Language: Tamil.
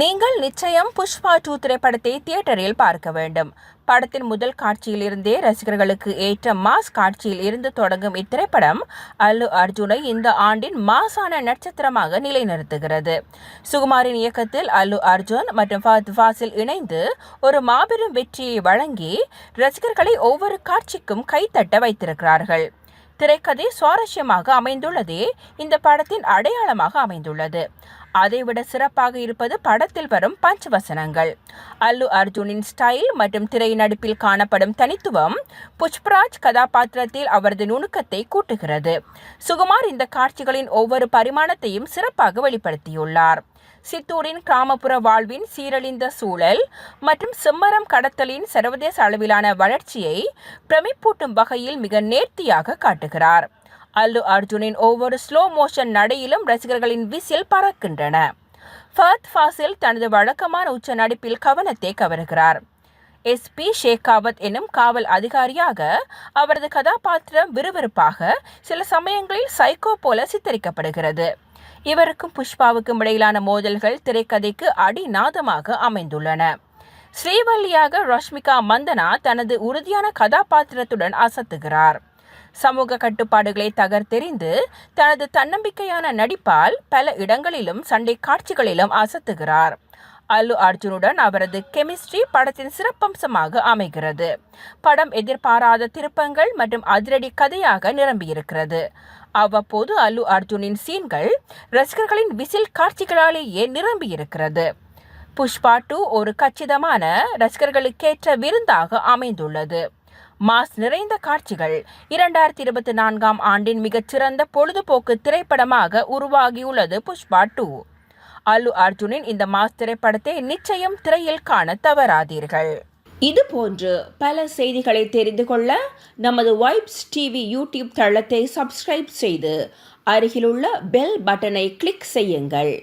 நீங்கள் நிச்சயம் புஷ்பா டூ திரைப்படத்தை தியேட்டரில் பார்க்க வேண்டும். படத்தின் முதல் காட்சியில் இருந்தே ரசிகர்களுக்கு ஏற்ற மாஸ் காட்சியில் இருந்து தொடங்கும் இத்திரைப்படம் அல்லு அர்ஜுனை இந்த ஆண்டின் மாசான நட்சத்திரமாக நிலைநிறுத்துகிறது. சுகுமாரின் இயக்கத்தில் அல்லு அர்ஜுன் மற்றும் ஃபஹத் ஃபாசில் இணைந்து ஒரு மாபெரும் வெற்றியை வழங்கி ரசிகர்களை ஒவ்வொரு காட்சிக்கும் கைத்தட்ட வைத்திருக்கிறார்கள். திரைக்கதை சுவாரஸ்யமாக அமைந்துள்ளதே இந்த படத்தின் அடையாளமாக அமைந்துள்ளது. அதைவிட சிறப்பாக இருப்பது படத்தில் வரும் பஞ்சவசனங்கள். அல்லு அர்ஜுனின் ஸ்டைல் மற்றும் திரை நடிப்பில் காணப்படும் தனித்துவம் புஷ்பராஜ் கதாபாத்திரத்தில் அவரது நுணுக்கத்தை கூட்டுகிறது. சுகுமார் இந்த காட்சிகளின் ஒவ்வொரு பரிமாணத்தையும் சிறப்பாக வெளிப்படுத்தியுள்ளார். சித்தூரின் கிராமப்புற வாழ்வின் சீரழிந்த சூழல் மற்றும் செம்மரம் கடத்தலின் சர்வதேச அளவிலான வளர்ச்சியை பிரமிப்பூட்டும் வகையில் மிக நேர்த்தியாக காட்டுகிறார். அல்லு அர்ஜுனின் ஒவ்வொரு ஸ்லோ மோஷன் நடையிலும் ரசிகர்களின் விசில் பறக்கின்றன. ஃபர்த் ஃபாசில் தனது வழக்கமான உச்ச நடிப்பில் கவனத்தை கவருகிறார். எஸ்பி ஷேகாவத் எனும் காவல் அதிகாரியாக அவரது கதாபாத்திரம் விறுவிறுப்பாக சில சமயங்களில் சைக்கோ போல சித்தரிக்கப்படுகிறது. இவருக்கும் புஷ்பாவுக்கும் இடையிலான மோதல்கள் திரைக்கதைக்கு அடிநாதமாக அமைந்துள்ளன. ஸ்ரீவல்லியாக ரஷ்மிகா மந்தனா தனது உறுதியான கதாபாத்திரத்துடன் அசத்துகிறார். சமூக கட்டுப்பாடுகளை தகர்த்தெறிந்து தனது தன்னம்பிக்கையான நடிப்பால் பல இடங்களிலும் சண்டை காட்சிகளிலும் அசத்துகிறார். அல்லு அர்ஜுனுடன் அவரது கெமிஸ்ட்ரி படத்தின் சிறப்பம்சமாக அமைகிறது. படம் எதிர்பாராத திருப்பங்கள் மற்றும் அதிரடி கதையாக நிரம்பியிருக்கிறது. அவ்வப்போது அல்லு அர்ஜுனின் சீன்கள் ரசிகர்களின் விசில் காட்சிகளாலேயே நிரம்பியிருக்கிறது. புஷ்பா டூ ஒரு கச்சிதமான ரசிகர்களுக்கேற்ற விருந்தாக அமைந்துள்ளது. மாஸ் நிறைந்த காட்சிகள். இரண்டாயிரத்தி இருபத்தி நான்காம் ஆண்டின் மிகச்சிறந்த பொழுதுபோக்கு திரைப்படமாக உருவாகியுள்ளது புஷ்பா டூ. அல்லு அர்ஜுனின் இந்த மாஸ் திரைப்படத்தை நிச்சயம் திரையில் காண தவறாதீர்கள். இது போன்று பல செய்திகளை தெரிந்து கொள்ள நமது வைப்ஸ் டிவி யூடியூப் தளத்தை சப்ஸ்கிரைப் செய்து அருகிலுள்ள பெல் பட்டனை கிளிக் செய்யுங்கள்.